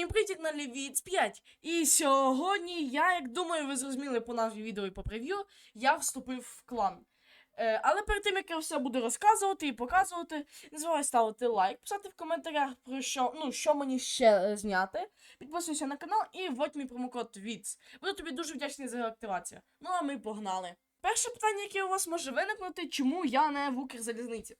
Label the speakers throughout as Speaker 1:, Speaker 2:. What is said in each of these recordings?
Speaker 1: Всім привіт на Лівіц 5. І сьогодні я, як думаю, ви зрозуміли по назві відео і по прев'ю, я вступив в клан. Е, але перед тим, як я все буду розказувати і показувати, не забувай ставити лайк, писати в коментарях про що, ну, що мені ще е, зняти. Підписуйся на канал і вводь мій промокод VITS. Буду тобі дуже вдячний за активацію. Ну а ми погнали. Перше питання, яке у вас може виникнути, чому я не в Укрзалізниці?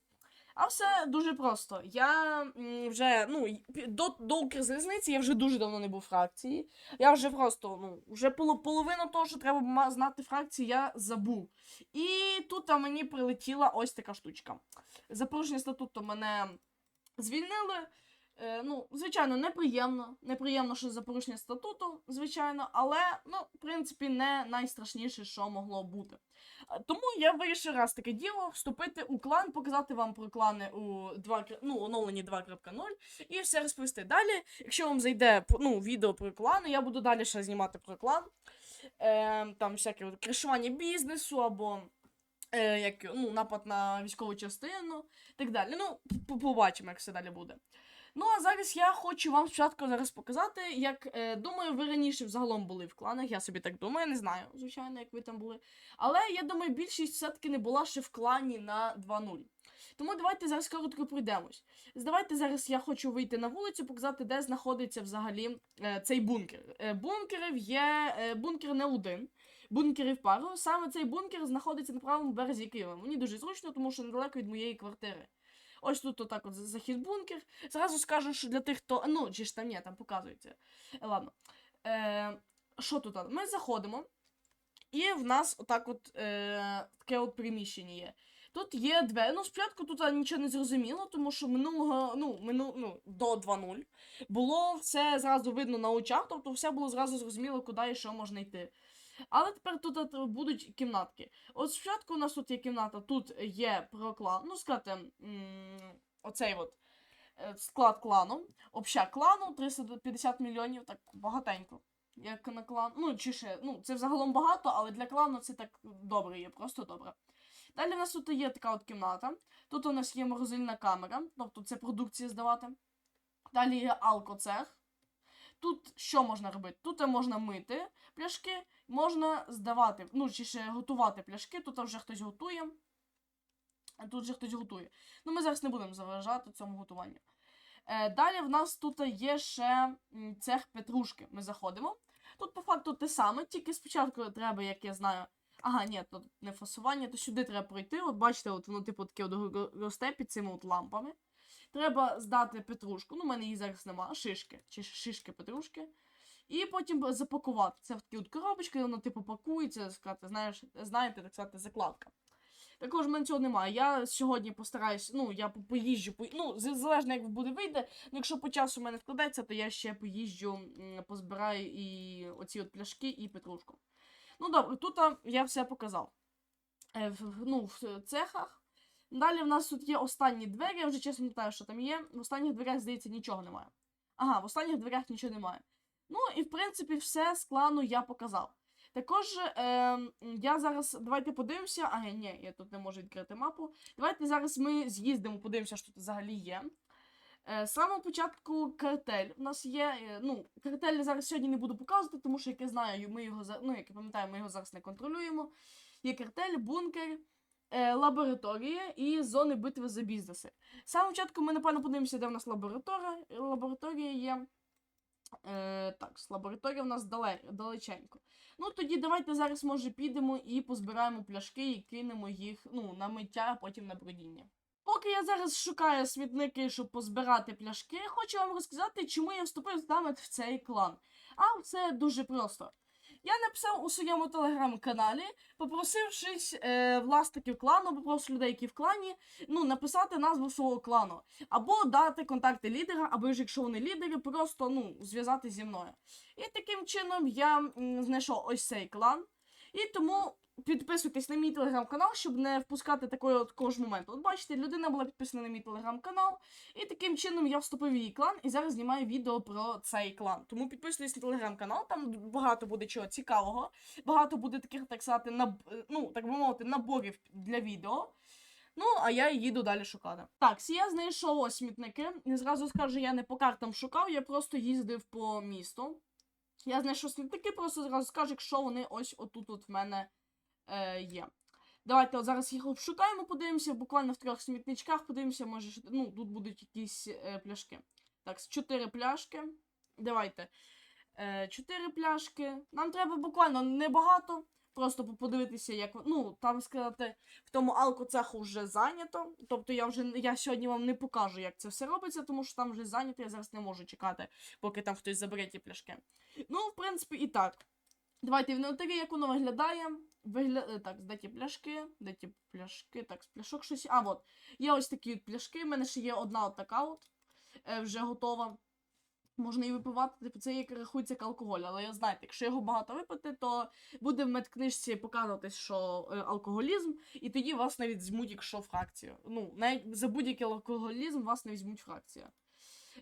Speaker 1: А все дуже просто. Я вже ну до, до Укрзалізниці я вже дуже давно не був в фракції. Я вже просто, ну, вже поло, половину того, що треба знати фракції, я забув. І тут мені прилетіла ось така штучка. За порушення статуту мене звільнили. Е, ну, звичайно, неприємно. Неприємно, що за порушення статуту, звичайно, але, ну, в принципі, не найстрашніше, що могло бути. Е, Тому я вирішив раз таке діло вступити у клан, показати вам про клани у 2, ну, оновлені 2.0 і все розповісти. Далі, якщо вам зайде ну, відео про клани, я буду далі ще знімати про клан. Е, там всяке кришування бізнесу або е, як, ну, напад на військову частину так далі. Ну, побачимо, як все далі буде. Ну, а зараз я хочу вам спочатку зараз показати, як е, думаю, ви раніше взагалом були в кланах. Я собі так думаю, не знаю, звичайно, як ви там були. Але я думаю, більшість все-таки не була ще в клані на 2.0. Тому давайте зараз коротко пройдемось. Давайте зараз я хочу вийти на вулицю, показати, де знаходиться взагалі е, цей бункер. Е, бункерів є е, бункер не один. Бункерів пару. Саме цей бункер знаходиться на правому березі Києва. Мені дуже зручно, тому що недалеко від моєї квартири. Ось тут отак от захід бункер. Зразу скажу, що для тих, хто. Ну, чи ж там ні, там показується. Ладно. Е, що тут? Ми заходимо, і в нас отак от е, таке от приміщення є. Тут є двері. Ну, спочатку тут нічого не зрозуміло, тому що минулого, ну, мину, ну, до 2.0 було все зразу видно на очах, тобто все було зразу зрозуміло, куди і що можна йти. Але тепер тут будуть кімнатки. От спочатку у нас тут є кімната, тут є проклан, ну, сказати, оцей от е, склад клану, общак клану 350 мільйонів, так багатенько. Як на клан. Ну, чи ще, ну, це взагалом багато, але для клану це так добре є, просто добре. Далі в нас тут є така от кімната. Тут у нас є морозильна камера, тобто це продукція здавати. Далі є алкоцех. Тут що можна робити? Тут можна мити пляшки, можна здавати, ну, чи ще готувати пляшки, тут вже хтось готує. Тут вже хтось готує. Ну, ми зараз не будемо заважати цьому готуванню. Е, далі в нас тут є ще цех петрушки. Ми заходимо. Тут по факту те саме, тільки спочатку треба, як я знаю. Ага, ні, тут не фасування, то сюди треба пройти. От бачите, от воно, типу, таке от ро- росте під цими от лампами. Треба здати петрушку. Ну, в мене її зараз нема, шишки, чи шишки петрушки. І потім запакувати. Це в такі от коробочки, воно типу пакується, сказати, знаєш, знаєте, так сказати, закладка. Також в мене цього немає. Я сьогодні постараюсь, ну, я поїжджу, по... ну, залежно як буде вийде. Ну, якщо по часу в мене вкладеться, то я ще поїжджу, позбираю і оці от пляшки і петрушку. Ну добре, тут я все показав. Е, ну, в цехах. Далі в нас тут є останні двері, я вже чесно не знаю, що там є. В останніх дверях, здається, нічого немає. Ага, в останніх дверях нічого немає. Ну і в принципі все з клану я показав. Також е, я зараз. Давайте подивимося. Ага, ні, я тут не можу відкрити мапу. Давайте зараз ми з'їздимо, подивимося, що тут взагалі є. Е, з самого початку картель у нас є. е, ну, картель я зараз сьогодні не буду показувати, тому що, як я знаю, ми його ну, як я пам'ятаю, ми його зараз не контролюємо. Є картель, бункер, лабораторія і зони битви за бізнеси. Самого початку ми, напевно, подивимося, де в нас лабораторія. Лабораторія є. Е, так, лабораторія в нас дале, далеченько. Ну, тоді давайте зараз, може, підемо і позбираємо пляшки і кинемо їх ну, на миття, а потім на бродіння. Поки я зараз шукаю смітники, щоб позбирати пляшки, хочу вам розказати, чому я вступив саме в цей клан. А це дуже просто. Я написав у своєму телеграм-каналі, попросившись е, власників клану, попросив людей, які в клані, ну, написати назву свого клану. Або дати контакти лідера, або ж якщо вони лідери, просто ну, зв'язати зі мною. І таким чином я знайшов ось цей клан. І тому підписуйтесь на мій телеграм-канал, щоб не впускати такої от такого ж моменту. От бачите, людина була підписана на мій телеграм-канал, і таким чином я вступив в її клан і зараз знімаю відео про цей клан. Тому підписуйтесь на телеграм-канал, там багато буде чого цікавого, багато буде таких, так сказати, наб... ну, так би мовити, наборів для відео. Ну, а я їду далі шукати. Так, я знайшов ось смітники. Зразу скажу, я не по картам шукав, я просто їздив по місту. Я знаю, що слідники просто зразу скажу, якщо вони ось отут от в мене е, є. Давайте от зараз їх обшукаємо, подивимося, буквально в трьох смітничках, подивимося, може, ну, тут будуть якісь е, пляшки. Так, чотири пляшки. Давайте. Е, чотири пляшки. Нам треба буквально небагато. Просто подивитися, як ну, там сказати, в тому алкоцеху вже зайнято. Тобто я вже я сьогодні вам не покажу, як це все робиться, тому що там вже зайнято, я зараз не можу чекати, поки там хтось забере ті пляшки. Ну, в принципі, і так. Давайте інвентарі, як воно виглядає. Вигля... е, Так, де ті пляшки? Де ті пляшки? Так, з пляшок щось. А, от. Є ось такі от пляшки. У мене ще є одна от така от. Е, вже готова. Можна і випивати, типу, це як рахується як алкоголь, але я знаєте, якщо його багато випити, то буде в медкнижці показуватись, що е, алкоголізм, і тоді вас не візьмуть, якщо фракцію. Ну, навіть за будь-який алкоголізм вас не візьмуть фракція.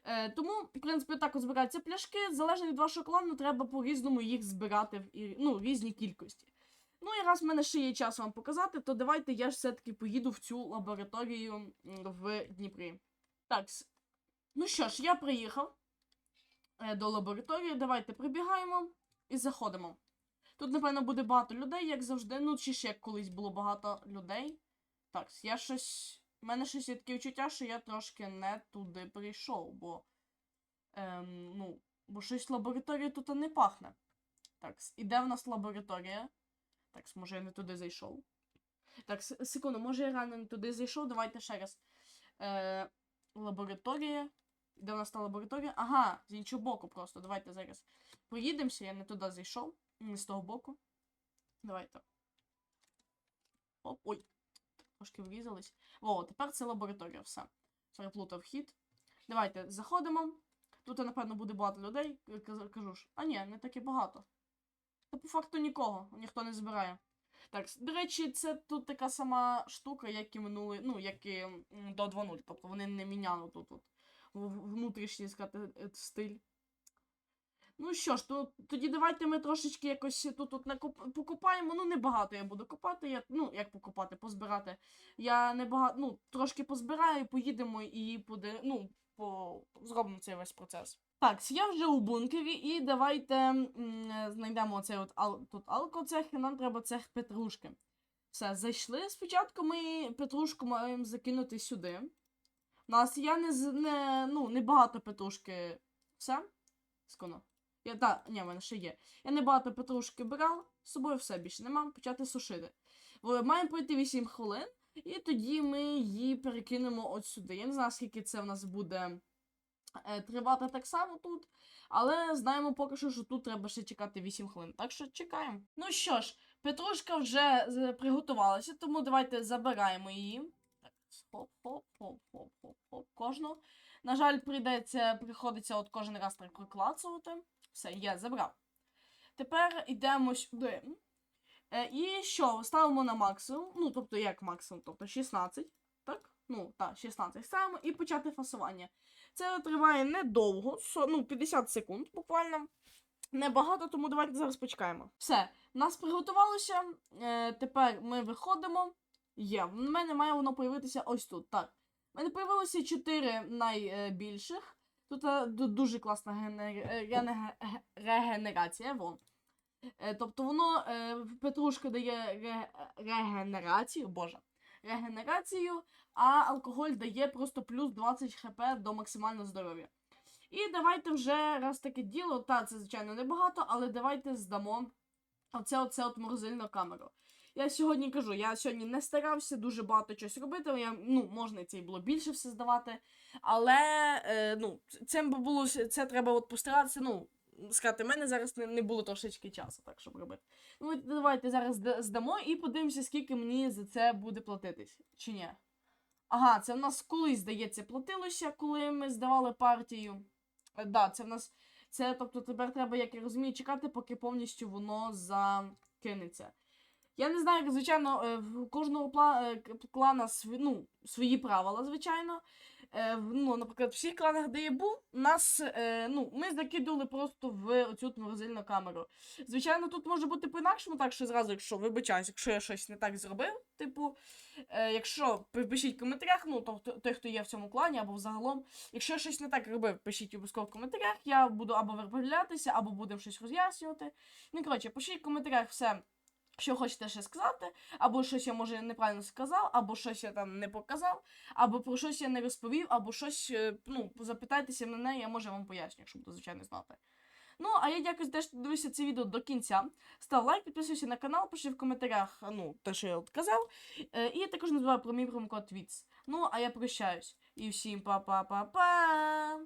Speaker 1: Е, тому, в принципі, так збираються пляшки. Залежно від вашого клану, треба по-різному їх збирати в ну, різні кількості. Ну і раз в мене ще є час вам показати, то давайте я ж все-таки поїду в цю лабораторію в Дніпрі. Так, ну що ж, я приїхав до лабораторії. Давайте прибігаємо і заходимо. Тут, напевно, буде багато людей, як завжди. Ну, чи ще як колись було багато людей. Так, я щось. У мене щось є таке відчуття, що я трошки не туди прийшов, бо. Ем, ну, бо щось лабораторія тут не пахне. Так, і де в нас лабораторія? Так, може я не туди зайшов. Так, секунду, може я реально не туди зайшов. Давайте ще раз. Е, лабораторія. Де в нас та лабораторія? Ага, з іншого боку просто. Давайте зараз проїдемося, я не туди зайшов. Не з того боку. Давайте. Оп, ой. Трошки врізались. О, тепер це лабораторія, все. Переплутав хід. Давайте заходимо. Тут, напевно, буде багато людей. Кажу ж. А ні, не так і багато. Та по факту нікого, ніхто не збирає. Так, до речі, це тут така сама штука, як і минули, ну, як і до 2.0. Тобто вони не міняли тут в- внутрішній сказати, е, стиль. Ну що ж, то тоді давайте ми трошечки якось тут от накоп... покопаємо. Ну, небагато я буду копати. Я, ну, як покопати, позбирати. Я небагато, ну, трошки позбираю, поїдемо і буде, ну, по... зробимо цей весь процес. Так, я вже у бункері, і давайте м, знайдемо оцей от ал... тут алкоцех, і нам треба цех петрушки. Все, зайшли. Спочатку ми петрушку маємо закинути сюди. У нас я не, не, ну, не багато петрушки. Все? Сконо. Я, та, ні, в мене ще є. Я не багато петрушки брав, з собою все більше нема, почати сушити. Маємо пройти 8 хвилин, і тоді ми її перекинемо от сюди. Я не знаю, скільки це в нас буде е, тривати так само тут. Але знаємо поки що, що тут треба ще чекати 8 хвилин. Так що чекаємо. Ну що ж, петрушка вже приготувалася, тому давайте забираємо її. Так, хоп, хоп, хоп, хоп, хоп, хоп, кожну. На жаль, прийдеться, приходиться от кожен раз так проклацувати. Все, я забрав. Тепер йдемо сюди. Е, і що? Ставимо на максимум. Ну, тобто, як максимум, тобто 16. Так? Ну, так, 16 ставимо і почати фасування. Це триває недовго, ну, 50 секунд буквально. Небагато, тому давайте зараз почекаємо. Все, нас приготувалося. Е, тепер ми виходимо. Є. В мене має воно появитися ось тут. Так. У мене появилося 4 найбільших. Тут е, дуже класна генер... е, регенерація. Вон. Е, тобто воно петрушка дає регенерацію, боже, регенерацію, а алкоголь дає просто плюс 20 хп до максимального здоров'я. І давайте вже раз таке діло, та це звичайно небагато, але давайте здамо оце оце от морозильну камеру. Я сьогодні кажу, я сьогодні не старався дуже багато чогось робити. Я, ну, можна це і було більше все здавати. Але е, ну, це б було це треба от постаратися. Ну, сказати, в мене зараз не, не було трошечки часу, так щоб робити. Ну, давайте зараз здамо і подивимося, скільки мені за це буде платитись. Чи ні? Ага, це в нас колись, здається, платилося, коли ми здавали партію. Е, да, це в нас. Це, тобто, тепер треба, як я розумію, чекати, поки повністю воно закинеться. Я не знаю, звичайно, е, в кожного е, клана ну, свої правила, звичайно. Е, ну, наприклад, в всіх кланах, де я був, нас, ну, ми закидували просто в оцю морозильну камеру. Звичайно, тут може бути по-інакшому, так що зразу, якщо вибачаюсь, якщо я щось не так зробив, типу, якщо пишіть в коментарях, ну, то, той, хто є в цьому клані, або взагалом, якщо я щось не так робив, пишіть обов'язково в коментарях, я буду або виправлятися, або будемо щось роз'яснювати. Ну, коротше, пишіть в коментарях все. Що хочете ще сказати, або щось я може неправильно сказав, або щось я там не показав, або про щось я не розповів, або щось, е, ну, запитайтеся мене, я може вам поясню, якщо буду звичайно знати. Ну, а я дякую за те, що дивився це відео до кінця. Став лайк, підписуйся на канал, пиши в коментарях, ну, те, що я от казав. Е, і також не забувай про мій промокод VITS. Ну, а я прощаюсь. І всім па-па-па-па!